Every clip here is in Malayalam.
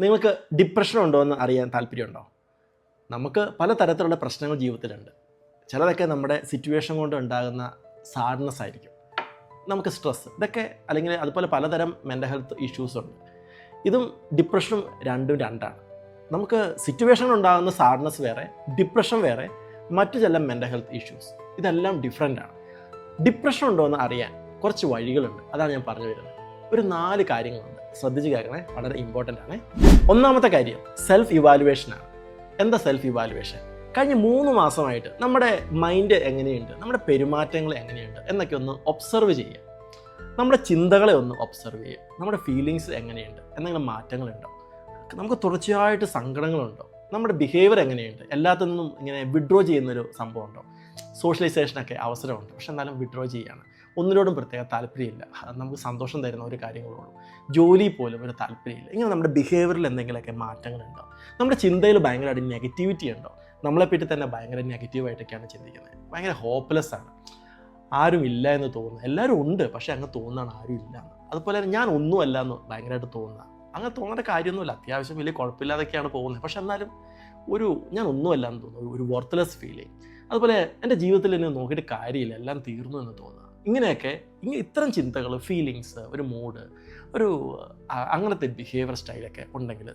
നിങ്ങൾക്ക് ഡിപ്രഷൻ ഉണ്ടോ എന്ന് അറിയാൻ താല്പര്യമുണ്ടോ? നമുക്ക് പല തരത്തിലുള്ള പ്രശ്നങ്ങൾ ജീവിതത്തിലുണ്ട്. ചിലതൊക്കെ നമ്മുടെ സിറ്റുവേഷൻ കൊണ്ട് ഉണ്ടാകുന്ന സാഡ്നെസ് ആയിരിക്കും. നമുക്ക് സ്ട്രെസ് ഇതൊക്കെ അല്ലെങ്കിൽ അതുപോലെ പലതരം മെന്റൽ ഹെൽത്ത് ഇഷ്യൂസ് ഉണ്ട്. ഇതും ഡിപ്രഷനും രണ്ടും രണ്ടാണ്. നമുക്ക് സിറ്റുവേഷൻ ഉണ്ടാകുന്ന സാഡ്നെസ് വേറെ ഡിപ്രഷൻ വേറെ മറ്റു ചില മെന്റൽ ഹെൽത്ത് ഇഷ്യൂസ് ഇതെല്ലാം ഡിഫറെന്റാണ് ഡിപ്രഷൻ ഉണ്ടോ എന്ന് അറിയാൻ കുറച്ച് വഴികളുണ്ട്. അതാണ് ഞാൻ പറഞ്ഞു വരുന്നത്. ഒരു നാല് കാര്യങ്ങളുണ്ട്. ശ്രദ്ധിച്ച് കേൾക്കണേ വളരെ ഇമ്പോർട്ടന്റ് ആണ്. ഒന്നാമത്തെ കാര്യം സെൽഫ് ഇവാലുവേഷനാണ് എന്താ സെൽഫ് ഇവാലുവേഷൻ കഴിഞ്ഞ മൂന്ന് മാസമായിട്ട് നമ്മുടെ മൈൻഡ് എങ്ങനെയുണ്ട്? നമ്മുടെ പെരുമാറ്റങ്ങൾ എങ്ങനെയുണ്ട്? എന്നൊക്കെ ഒന്ന് ഒബ്സർവ് ചെയ്യുക. നമ്മുടെ ചിന്തകളെ ഒന്ന് ഒബ്സർവ് ചെയ്യുക. നമ്മുടെ ഫീലിങ്സ് എങ്ങനെയുണ്ട്? എന്തെങ്കിലും മാറ്റങ്ങളുണ്ടോ? നമുക്ക് തുടർച്ചയായിട്ട് സങ്കടങ്ങളുണ്ടോ? നമ്മുടെ ബിഹേവിയർ എങ്ങനെയുണ്ട്? എല്ലാത്തിൽ നിന്നും ഇങ്ങനെ വിഡ്രോ ചെയ്യുന്നൊരു സംഭവം ഉണ്ടോ സോഷ്യലൈസേഷനൊക്കെ അവസരമുണ്ട്. പക്ഷെ എന്നാലും വിഡ്രോ ചെയ്യുകയാണ്. ഒന്നിനോടും പ്രത്യേക താല്പര്യമില്ല. നമുക്ക് സന്തോഷം തരുന്ന ഒരു കാര്യങ്ങളുള്ളൂ ജോലി പോലും ഒരു താല്പര്യമില്ല. ഇങ്ങനെ നമ്മുടെ ബിഹേവിയറിൽ എന്തെങ്കിലുമൊക്കെ മാറ്റങ്ങളുണ്ടോ നമ്മുടെ ചിന്തയിൽ ഭയങ്കരമായിട്ട് നെഗറ്റിവിറ്റി ഉണ്ടോ? നമ്മളെപ്പറ്റി തന്നെ ഭയങ്കര നെഗറ്റീവായിട്ടൊക്കെയാണ് ചിന്തിക്കുന്നത്. ഭയങ്കര ഹോപ്പ്ലെസ് ആണ്. ആരും ഇല്ല എന്ന് തോന്നുന്നു. എല്ലാവരും ഉണ്ട്. പക്ഷേ അങ്ങ് തോന്നുന്നതാണ് ആരും ഇല്ല എന്ന്. അതുപോലെ തന്നെ ഞാൻ ഒന്നുമല്ല എന്ന് ഭയങ്കരമായിട്ട് തോന്നുക അങ്ങനെ തോന്നേണ്ട കാര്യമൊന്നുമില്ല. അത്യാവശ്യം വലിയ കുഴപ്പമില്ലാതൊക്കെയാണ് പോകുന്നത്. പക്ഷെ എന്നാലും ഒരു ഞാൻ ഒന്നുമല്ല എന്ന് തോന്നുന്നു. ഒരു വർത്ത്ലെസ് ഫീലിംഗ് അതുപോലെ എന്റെ ജീവിതത്തിൽ എന്നെ നോക്കിയിട്ട് കാര്യമില്ല. എല്ലാം തീർന്നു എന്ന് തോന്നുക ഇങ്ങനെയൊക്കെ ഇങ്ങനെ ഇത്തരം ചിന്തകൾ ഫീലിങ്സ് ഒരു മൂഡ് ഒരു അങ്ങനത്തെ ബിഹേവിയർ സ്റ്റൈലൊക്കെ ഉണ്ടെങ്കിൽ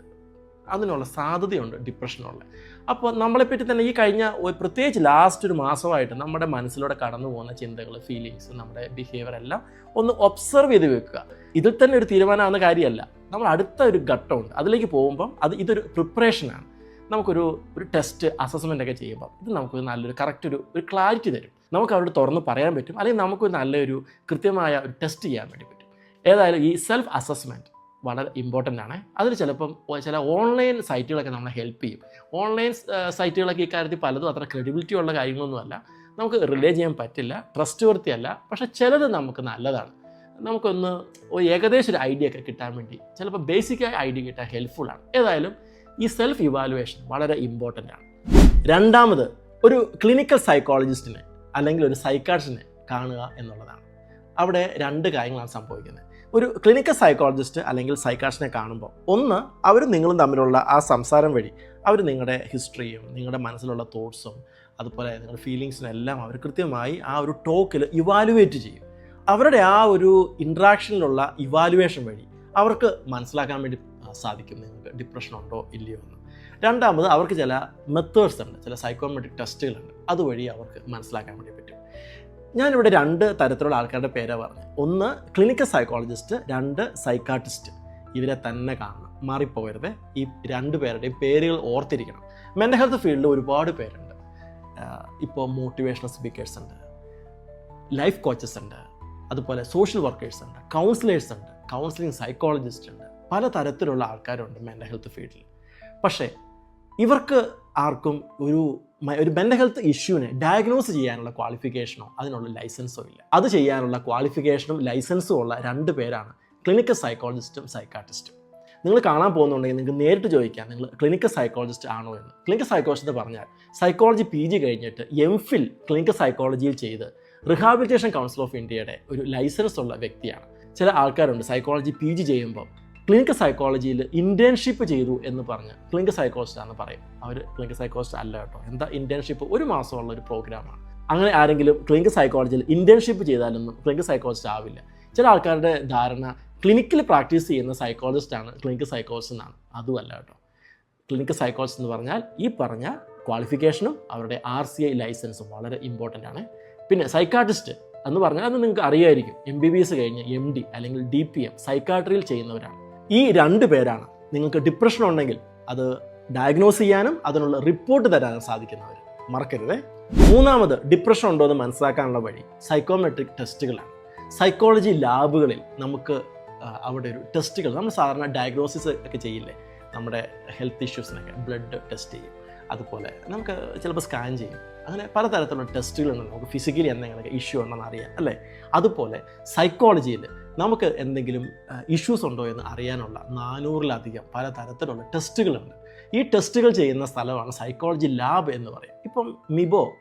അതിനുള്ള സാധ്യതയുണ്ട് ഡിപ്രഷനുള്ള അപ്പോൾ നമ്മളെപ്പറ്റി തന്നെ ഈ കഴിഞ്ഞ പ്രത്യേകിച്ച് ലാസ്റ്റ് ഒരു മാസമായിട്ട് നമ്മുടെ മനസ്സിലൂടെ കടന്നു പോകുന്ന ചിന്തകൾ ഫീലിങ്സ് നമ്മുടെ ബിഹേവിയർ എല്ലാം ഒന്ന് ഒബ്സർവ് ചെയ്ത് വെക്കുക. ഇതിൽ തന്നെ ഒരു തീരുമാനമാകുന്ന കാര്യമല്ല. നമ്മൾ അടുത്ത ഒരു ഘട്ടമുണ്ട്. അതിലേക്ക് പോകുമ്പം അത് ഇതൊരു പ്രിപ്പറേഷനാണ് നമുക്കൊരു ഒരു ടെസ്റ്റ് അസസ്മെന്റ് ഒക്കെ ചെയ്യുമ്പോൾ ഇത് നമുക്ക് നല്ലൊരു കറക്റ്റ് ഒരു ഒരു ക്ലാരിറ്റി തരും. നമുക്ക് അവരോട് തുറന്ന് പറയാൻ പറ്റും. അല്ലെങ്കിൽ നമുക്ക് നല്ലൊരു കൃത്യമായ ഒരു ടെസ്റ്റ് ചെയ്യാൻ വേണ്ടി പറ്റും. ഏതായാലും ഈ സെൽഫ് അസസ്മെന്റ് വളരെ ഇമ്പോർട്ടന്റ് ആണ്. അതിൽ ചിലപ്പം ചില ഓൺലൈൻ സൈറ്റുകളൊക്കെ നമ്മളെ ഹെൽപ്പ് ചെയ്യും. ഓൺലൈൻ സൈറ്റുകളൊക്കെ ഇക്കാര്യത്തിൽ പലതും അത്ര ക്രെഡിബിലിറ്റി ഉള്ള കാര്യങ്ങളൊന്നുമല്ല നമുക്ക് റിലേ ചെയ്യാൻ പറ്റില്ല. ട്രസ്റ്റ് വർത്തിയല്ല പക്ഷേ ചിലത് നമുക്ക് നല്ലതാണ്. നമുക്കൊന്ന് ഏകദേശം ഒരു ഐഡിയ ഒക്കെ കിട്ടാൻ വേണ്ടി ചിലപ്പോൾ ബേസിക്കായ ഐഡിയ കിട്ടാൻ ഹെൽപ്ഫുള്ളാണ് ഏതായാലും ഈ സെൽഫ് ഇവാലുവേഷൻ വളരെ ഇമ്പോർട്ടന്റ് ആണ്. രണ്ടാമത് ഒരു ക്ലിനിക്കൽ സൈക്കോളജിസ്റ്റിനെ അല്ലെങ്കിൽ ഒരു സൈക്കാട്രിസ്റ്റിനെ കാണുക എന്നുള്ളതാണ്. അവിടെ രണ്ട് കാര്യങ്ങളാണ് സംഭവിക്കുന്നത്. ഒരു ക്ലിനിക്കൽ സൈക്കോളജിസ്റ്റ് അല്ലെങ്കിൽ സൈക്കാട്രിസ്റ്റിനെ കാണുമ്പോൾ ഒന്ന് അവർ നിങ്ങളും തമ്മിലുള്ള ആ സംസാരം വഴി അവർ നിങ്ങളുടെ ഹിസ്റ്ററിയും നിങ്ങളുടെ മനസ്സിലുള്ള തോട്ട്സും അതുപോലെ നിങ്ങളുടെ ഫീലിങ്സിനും എല്ലാം അവർ കൃത്യമായി ആ ഒരു ടോക്കിൽ ഇവാലുവേറ്റ് ചെയ്യും. അവരുടെ ആ ഒരു ഇൻട്രാക്ഷനിലുള്ള ഇവാലുവേഷൻ വഴി അവർക്ക് മനസ്സിലാക്കാൻ വേണ്ടി സാധിക്കും. നിങ്ങൾക്ക് ഡിപ്രഷൻ ഉണ്ടോ ഇല്ലയോ എന്ന്. രണ്ടാമത് അവർക്ക് ചില മെത്തേഡ്സ് ഉണ്ട് ചില സൈക്കോമെട്രിക് ടെസ്റ്റുകളുണ്ട് അതുവഴി അവർക്ക് മനസ്സിലാക്കാൻ വേണ്ടി പറ്റും. ഞാനിവിടെ രണ്ട് തരത്തിലുള്ള ആൾക്കാരുടെ പേരാ പറഞ്ഞത്. ഒന്ന് ക്ലിനിക്കൽ സൈക്കോളജിസ്റ്റ് രണ്ട് സൈക്കാട്രിസ്റ്റ് ഇവരെ തന്നെ കാണണം. മാറിപ്പോകരുത്. ഈ രണ്ട് പേരുടെയും പേരുകൾ ഓർത്തിരിക്കണം. മെന്റൽ ഹെൽത്ത് ഫീൽഡിൽ ഒരുപാട് പേരുണ്ട്. ഇപ്പോൾ മോട്ടിവേഷണൽ സ്പീക്കേഴ്സ് ഉണ്ട്. ലൈഫ് കോച്ചസ് ഉണ്ട്. അതുപോലെ സോഷ്യൽ വർക്കേഴ്സ് ഉണ്ട്. കൗൺസിലേഴ്സ് ഉണ്ട്. കൗൺസിലിംഗ് സൈക്കോളജിസ്റ്റ് ഉണ്ട്. പല തരത്തിലുള്ള ആൾക്കാരുണ്ട് മെന്റൽ ഹെൽത്ത് ഫീൽഡിൽ പക്ഷേ ഇവർക്ക് ആർക്കും ഒരു ഒരു മെന്റൽ ഹെൽത്ത് ഇഷ്യൂവിനെ ഡയഗ്നോസ് ചെയ്യാനുള്ള ക്വാളിഫിക്കേഷനോ അതിനുള്ള ലൈസൻസോ ഇല്ല. അത് ചെയ്യാനുള്ള ക്വാളിഫിക്കേഷനും ലൈസൻസും ഉള്ള രണ്ട് പേരാണ് ക്ലിനിക്കൽ സൈക്കോളജിസ്റ്റും സൈക്കാട്രിസ്റ്റും നിങ്ങൾ കാണാൻ പോകുന്നുണ്ടെങ്കിൽ നിങ്ങൾക്ക് നേരിട്ട് ചോദിക്കാം നിങ്ങൾ ക്ലിനിക്കൽ സൈക്കോളജിസ്റ്റ് ആണോ എന്ന്. ക്ലിനിക്കൽ സൈക്കോളജിസ്റ്റ് എന്ന് പറഞ്ഞാൽ സൈക്കോളജി പി ജി കഴിഞ്ഞിട്ട് എം ഫിൽ ക്ലിനിക്കൽ സൈക്കോളജിയിൽ ചെയ്ത് റിഹാബിലിറ്റേഷൻ കൗൺസിൽ ഓഫ് ഇന്ത്യയുടെ ഒരു ലൈസൻസ് ഉള്ള വ്യക്തിയാണ്. ചില ആൾക്കാരുണ്ട് സൈക്കോളജി പി ജി ചെയ്യുമ്പോൾ ക്ലിനിക്കൽ സൈക്കോളജിയിൽ ഇന്റേൺഷിപ്പ് ചെയ്തു എന്ന് പറഞ്ഞ് ക്ലിനിക്കൽ സൈക്കോളജിസ്റ്റ് ആണെന്ന് പറയും. അവർ ക്ലിനിക്കൽ സൈക്കോളജിസ്റ്റ് അല്ല കേട്ടോ. എന്താ ഇന്റേൺഷിപ്പ് ഒരു മാസമുള്ള ഒരു പ്രോഗ്രാമാണ് അങ്ങനെ ആരെങ്കിലും ക്ലിനിക്കൽ സൈക്കോളജിയിൽ ഇന്റേൺഷിപ്പ് ചെയ്താലൊന്നും ക്ലിനിക്കൽ സൈക്കോളജിസ്റ്റ് ആവില്ല. ചില ആൾക്കാരുടെ ധാരണ ക്ലിനിക്കൽ പ്രാക്ടീസ് ചെയ്യുന്ന സൈക്കോളജിസ്റ്റാണ് ക്ലിനിക്കൽ സൈക്കോളജിസ്റ്റ് എന്നാണ്. അതുമല്ല കേട്ടോ. ക്ലിനിക്കൽ സൈക്കോളജിസ്റ്റ് എന്ന് പറഞ്ഞാൽ ഈ പറഞ്ഞ ക്വാളിഫിക്കേഷനും അവരുടെ ആർ സി ഐ ലൈസൻസും വളരെ ഇമ്പോർട്ടന്റ് ആണ്. പിന്നെ സൈക്കാട്രിസ്റ്റ് എന്ന് പറഞ്ഞാൽ അത് നിങ്ങൾക്ക് അറിയായിരിക്കും. എം ബി ബി എസ് കഴിഞ്ഞ് എം ഡി അല്ലെങ്കിൽ ഡി പി എം സൈക്കാട്രിയിൽ ചെയ്യുന്നവരാണ്. ഈ രണ്ട് പേരാണ്. നിങ്ങൾക്ക് ഡിപ്രഷൻ ഉണ്ടെങ്കിൽ അത് ഡയഗ്നോസ് ചെയ്യാനും അതിനുള്ള റിപ്പോർട്ട് തരാനും സാധിക്കുന്നവർ മറക്കരുത്. മൂന്നാമത് ഡിപ്രഷൻ ഉണ്ടോ എന്ന് മനസ്സിലാക്കാനുള്ള വഴി സൈക്കോമെട്രിക് ടെസ്റ്റുകളാണ് സൈക്കോളജി ലാബുകളിൽ നമുക്ക് അവിടെ ഒരു ടെസ്റ്റുകൾ നമ്മൾ സാധാരണ ഡയഗ്നോസിസ് ഒക്കെ ചെയ്യില്ലേ? നമ്മുടെ ഹെൽത്ത് ഇഷ്യൂസിനൊക്കെ ബ്ലഡ് ടെസ്റ്റ് ചെയ്യും. അതുപോലെ നമുക്ക് ചിലപ്പോൾ സ്കാൻ ചെയ്യും. അങ്ങനെ പലതരത്തിലുള്ള ടെസ്റ്റുകളുണ്ട് നമുക്ക് ഫിസിക്കലി എന്തെങ്കിലുമൊക്കെ ഇഷ്യൂ ഉണ്ടെന്ന് അറിയാം അല്ലേ? അതുപോലെ സൈക്കോളജിയിൽ നമുക്ക് എന്തെങ്കിലും ഇഷ്യൂസ് ഉണ്ടോ എന്ന് അറിയാനുള്ള നാനൂറിലധികം പല തരത്തിലുള്ള ടെസ്റ്റുകളുണ്ട്. ഈ ടെസ്റ്റുകൾ ചെയ്യുന്ന സ്ഥലമാണ് സൈക്കോളജി ലാബ് എന്ന് പറയും. ഇപ്പം മിബോ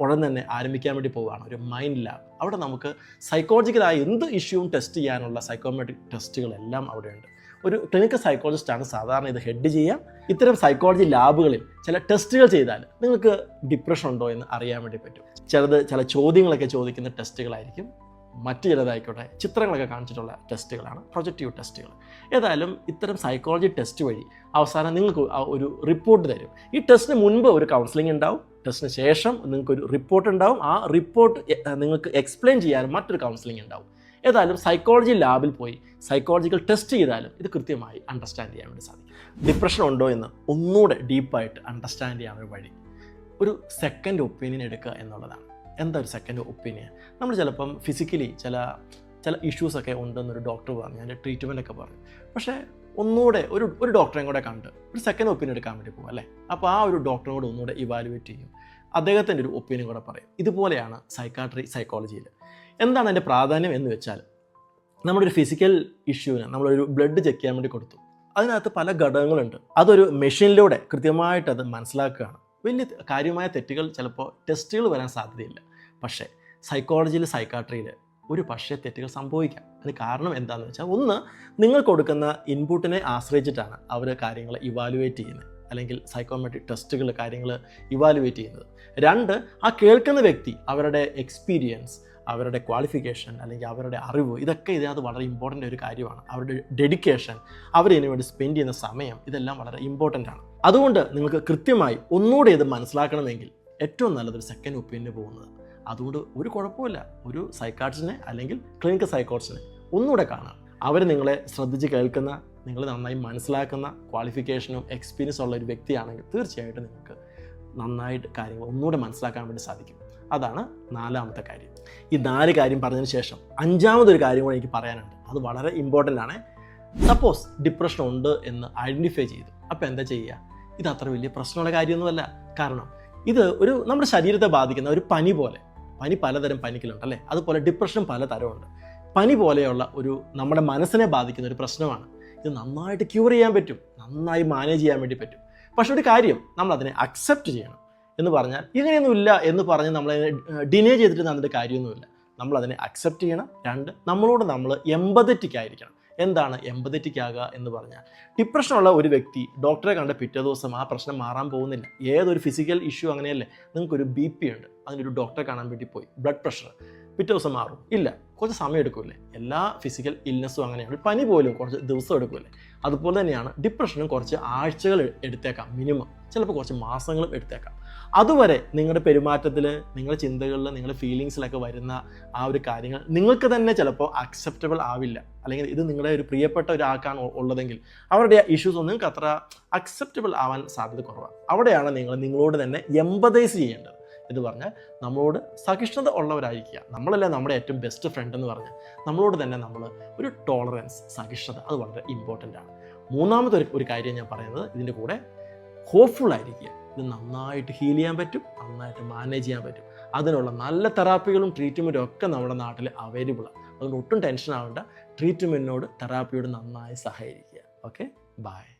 ഉടൻ തന്നെ ആരംഭിക്കാൻ വേണ്ടി പോവുകയാണ്. ഒരു മൈൻഡ് ലാബ് അവിടെ നമുക്ക് സൈക്കോളജിക്കലായ എന്ത് ഇഷ്യൂവും ടെസ്റ്റ് ചെയ്യാനുള്ള സൈക്കോമെട്രിക് ടെസ്റ്റുകളെല്ലാം അവിടെയുണ്ട്. ഒരു ക്ലിനിക്കൽ സൈക്കോളജിസ്റ്റാണ് സാധാരണ ഇത് ഹെഡ് ചെയ്യുക ഇത്തരം സൈക്കോളജി ലാബുകളിൽ ചില ടെസ്റ്റുകൾ ചെയ്താൽ നിങ്ങൾക്ക് ഡിപ്രഷൻ ഉണ്ടോ എന്ന് അറിയാൻ വേണ്ടി പറ്റും. ചിലത് ചില ചോദ്യങ്ങളൊക്കെ ചോദിക്കുന്ന ടെസ്റ്റുകളായിരിക്കും മറ്റു ചിലതായിക്കോട്ടെ ചിത്രങ്ങളൊക്കെ കാണിച്ചിട്ടുള്ള ടെസ്റ്റുകളാണ് പ്രൊജക്റ്റീവ് ടെസ്റ്റുകൾ. ഏതായാലും ഇത്തരം സൈക്കോളജി ടെസ്റ്റ് വഴി അവസാനം നിങ്ങൾക്ക് ഒരു റിപ്പോർട്ട് തരും. ഈ ടെസ്റ്റിന് മുൻപ് ഒരു കൗൺസിലിംഗ് ഉണ്ടാവും ടെസ്റ്റിന് ശേഷം നിങ്ങൾക്കൊരു റിപ്പോർട്ട് ഉണ്ടാവും ആ റിപ്പോർട്ട് നിങ്ങൾക്ക് എക്സ്പ്ലെയിൻ ചെയ്യാനും മറ്റൊരു കൗൺസിലിംഗ് ഉണ്ടാവും. ഏതായാലും സൈക്കോളജി ലാബിൽ പോയി സൈക്കോളജിക്കൽ ടെസ്റ്റ് ചെയ്താലും ഇത് കൃത്യമായി അണ്ടർസ്റ്റാൻഡ് ചെയ്യാൻ വേണ്ടി സാധിക്കും. ഡിപ്രഷൻ ഉണ്ടോ എന്ന് ഒന്നുകൂടെ ഡീപ്പായിട്ട് അണ്ടർസ്റ്റാൻഡ് ചെയ്യാൻ ഒരു വഴി. ഒരു സെക്കൻഡ് ഒപ്പീനിയൻ എടുക്കുക എന്നുള്ളതാണ്. എന്താ ഒരു സെക്കൻഡ് ഒപ്പീനിയൻ നമ്മൾ ചിലപ്പം ഫിസിക്കലി ചില ചില ഇഷ്യൂസൊക്കെ ഉണ്ടെന്നൊരു ഡോക്ടർ പറഞ്ഞു അതിന്റെ ട്രീറ്റ്മെന്റ് ഒക്കെ പറഞ്ഞു. പക്ഷേ ഒന്നുകൂടെ ഒരു ഒരു ഡോക്ടറെയും കൂടെ കണ്ട് ഒരു സെക്കൻഡ് ഒപ്പീനിയൻ എടുക്കാൻ വേണ്ടി പോകും അല്ലേ? അപ്പോൾ ആ ഒരു ഡോക്ടറിനോട് ഒന്നുകൂടെ ഇവാലുവേറ്റ് ചെയ്യും. അദ്ദേഹത്തിന്റെ ഒരു ഒപ്പീനിയൻ കൂടെ പറയും. ഇതുപോലെയാണ് സൈക്കാട്രി സൈക്കോളജിയിൽ എന്താണ് അതിന്റെ പ്രാധാന്യം എന്ന് വെച്ചാൽ നമ്മുടെ ഒരു ഫിസിക്കൽ ഇഷ്യൂവിന് നമ്മളൊരു ബ്ലഡ് ചെക്ക് ചെയ്യാൻ വേണ്ടി കൊടുത്തു. അതിനകത്ത് പല ഘടകങ്ങളുണ്ട്. അതൊരു മെഷീനിലൂടെ കൃത്യമായിട്ട് അത് മനസ്സിലാക്കുകയാണ്. വലിയ കാര്യമായ തെറ്റുകൾ ചിലപ്പോൾ ടെസ്റ്റുകൾ വരാൻ സാധ്യതയില്ല. പക്ഷേ സൈക്കോളജിയിൽ സൈക്കാട്രിയിൽ ഒരു പക്ഷേ തെറ്റുകൾ സംഭവിക്കാം. അതിന് കാരണം എന്താണെന്ന് വെച്ചാൽ ഒന്ന് നിങ്ങൾ കൊടുക്കുന്ന ഇൻപുട്ടിനെ ആശ്രയിച്ചിട്ടാണ് അവർ കാര്യങ്ങൾ ഇവാലുവേറ്റ് ചെയ്യുന്നത്. അല്ലെങ്കിൽ സൈക്കോമെട്രിക് ടെസ്റ്റുകൾ കാര്യങ്ങൾ ഇവാലുവേറ്റ് ചെയ്യുന്നത്. രണ്ട് ആ കേൾക്കുന്ന വ്യക്തി അവരുടെ എക്സ്പീരിയൻസ് അവരുടെ ക്വാളിഫിക്കേഷൻ അല്ലെങ്കിൽ അവരുടെ അറിവ് ഇതൊക്കെ ഇതിനകത്ത് വളരെ ഇമ്പോർട്ടന്റ് ഒരു കാര്യമാണ്. അവരുടെ ഡെഡിക്കേഷൻ അവരിതിനു വേണ്ടി സ്പെൻഡ് ചെയ്യുന്ന സമയം ഇതെല്ലാം വളരെ ഇമ്പോർട്ടന്റ് ആണ്. അതുകൊണ്ട് നിങ്ങൾക്ക് കൃത്യമായി ഒന്നുകൂടെ ഇത് മനസ്സിലാക്കണമെങ്കിൽ ഏറ്റവും നല്ലതൊരു സെക്കൻഡ് ഒപ്പീനിയന് പോകുന്നത് അതുകൊണ്ട് ഒരു കുഴപ്പമില്ല ഒരു സൈക്കാട്രിസ്റ്റിനെ അല്ലെങ്കിൽ ക്ലിനിക്കൽ സൈക്കോട്രിസ്റ്റിനെ ഒന്നുകൂടെ കാണാം. അവർ നിങ്ങളെ ശ്രദ്ധിച്ച് കേൾക്കുന്ന നിങ്ങൾ നന്നായി മനസ്സിലാക്കുന്ന ക്വാളിഫിക്കേഷനും എക്സ്പീരിയൻസ് ഉള്ള ഒരു വ്യക്തിയാണെങ്കിൽ തീർച്ചയായിട്ടും നിങ്ങൾക്ക് നന്നായിട്ട് കാര്യങ്ങൾ ഒന്നുകൂടെ മനസ്സിലാക്കാൻ വേണ്ടി സാധിക്കും. അതാണ് നാലാമത്തെ കാര്യം. ഈ നാല് കാര്യം പറഞ്ഞതിന് ശേഷം അഞ്ചാമതൊരു കാര്യം കൂടെ എനിക്ക് പറയാനുണ്ട്. അത് വളരെ ഇമ്പോർട്ടന്റ് ആണ്. സപ്പോസ് ഡിപ്രഷൻ ഉണ്ട് എന്ന് ഐഡന്റിഫൈ ചെയ്തു. അപ്പോൾ എന്താ ചെയ്യുക? ഇത് അത്ര വലിയ പ്രശ്നമുള്ള കാര്യമൊന്നുമല്ല. കാരണം ഇത് ഒരു നമ്മുടെ ശരീരത്തെ ബാധിക്കുന്ന ഒരു പനി പോലെ. പനി പലതരം പനിക്കലുണ്ട് അല്ലേ? അതുപോലെ ഡിപ്രഷൻ പലതരമുണ്ട്. പനി പോലെയുള്ള ഒരു നമ്മുടെ മനസ്സിനെ ബാധിക്കുന്ന ഒരു പ്രശ്നമാണ്. ഇത് നന്നായിട്ട് ക്യൂർ ചെയ്യാൻ പറ്റും. നന്നായി മാനേജ് ചെയ്യാൻ വേണ്ടി പറ്റും. പക്ഷെ ഒരു കാര്യം നമ്മൾ അതിനെ അക്സെപ്റ്റ് ചെയ്യണം. എന്ന് പറഞ്ഞാൽ ഇങ്ങനെയൊന്നുമില്ല എന്ന് പറഞ്ഞ് നമ്മളതിനെ ഡിനേ ചെയ്തിട്ട് നടന്നിട്ട് കാര്യമൊന്നുമില്ല. നമ്മൾ അതിനെ അക്സെപ്റ്റ് ചെയ്യണം. രണ്ട് നമ്മളോട് നമ്മൾ എമ്പതറ്റിക് ആയിരിക്കണം. എന്താണ് എമ്പതറ്റിക് ആകുക എന്ന് പറഞ്ഞാൽ ഡിപ്രഷനുള്ള ഒരു വ്യക്തി ഡോക്ടറെ കണ്ട പിറ്റേ ദിവസം ആ പ്രശ്നം മാറാൻ പോകുന്നില്ല. ഏതൊരു ഫിസിക്കൽ ഇഷ്യൂ അങ്ങനെയല്ലേ? നിങ്ങൾക്കൊരു ബി പി ഉണ്ട്. അതിനൊരു ഡോക്ടറെ കാണാൻ വേണ്ടി പോയി. ബ്ലഡ് പ്രഷർ പിറ്റേ ദിവസം മാറും. ഇല്ല കുറച്ച് സമയം എടുക്കൂലേ എല്ലാ ഫിസിക്കൽ ഇൽനെസ്സും അങ്ങനെയാണ്. പനി പോലും കുറച്ച് ദിവസം എടുക്കൂലേ അതുപോലെ തന്നെയാണ് ഡിപ്രഷനും കുറച്ച് ആഴ്ചകൾ എടുത്തേക്കാം മിനിമം ചിലപ്പോൾ കുറച്ച് മാസങ്ങളും എടുത്തേക്കാം. അതുവരെ നിങ്ങളുടെ പെരുമാറ്റത്തിൽ നിങ്ങളുടെ ചിന്തകളിൽ നിങ്ങളുടെ ഫീലിങ്സിലൊക്കെ വരുന്ന ആ ഒരു കാര്യങ്ങൾ നിങ്ങൾക്ക് തന്നെ ചിലപ്പോൾ അക്സെപ്റ്റബിൾ ആവില്ല. അല്ലെങ്കിൽ ഇത് നിങ്ങളുടെ ഒരു പ്രിയപ്പെട്ട ഒരാൾക്കാണ് ഉള്ളതെങ്കിൽ അവരുടെ ഇഷ്യൂസ് ഒന്നും നിങ്ങൾക്ക് അത്ര അക്സെപ്റ്റബിൾ ആവാൻ സാധ്യത കുറവാണ്. അവിടെയാണ് നിങ്ങൾ നിങ്ങളോട് തന്നെ എമ്പതൈസ് ചെയ്യേണ്ടത്. എന്ന് പറഞ്ഞാൽ നമ്മളോട് സഹിഷ്ണുത ഉള്ളവരായിരിക്കുക. നമ്മളല്ലേ നമ്മുടെ ഏറ്റവും ബെസ്റ്റ് ഫ്രണ്ട് എന്ന് പറഞ്ഞാൽ നമ്മളോട് തന്നെ നമ്മൾ ഒരു ടോളറൻസ് സഹിഷ്ണുത അത് വളരെ ഇമ്പോർട്ടന്റ് ആണ്. മൂന്നാമത്തെ ഒരു കാര്യം ഞാൻ പറയുന്നത് ഇതിന്റെ കൂടെ ഹോപ്പ്ഫുൾ ആയിരിക്കുക. ഇത് നന്നായിട്ട് ഹീൽ ചെയ്യാൻ പറ്റും നന്നായിട്ട് മാനേജ് ചെയ്യാൻ പറ്റും. അതിനുള്ള നല്ല തെറാപ്പികളും ട്രീറ്റ്മെന്റും ഒക്കെ നമ്മുടെ നാട്ടിൽ അവൈലബിൾ ആണ് അതുകൊണ്ട് ഒട്ടും ടെൻഷൻ ആവേണ്ട. ട്രീറ്റ്മെന്റിനോട് തെറാപ്പിയോട് നന്നായി സഹകരിക്കുക. Okay bye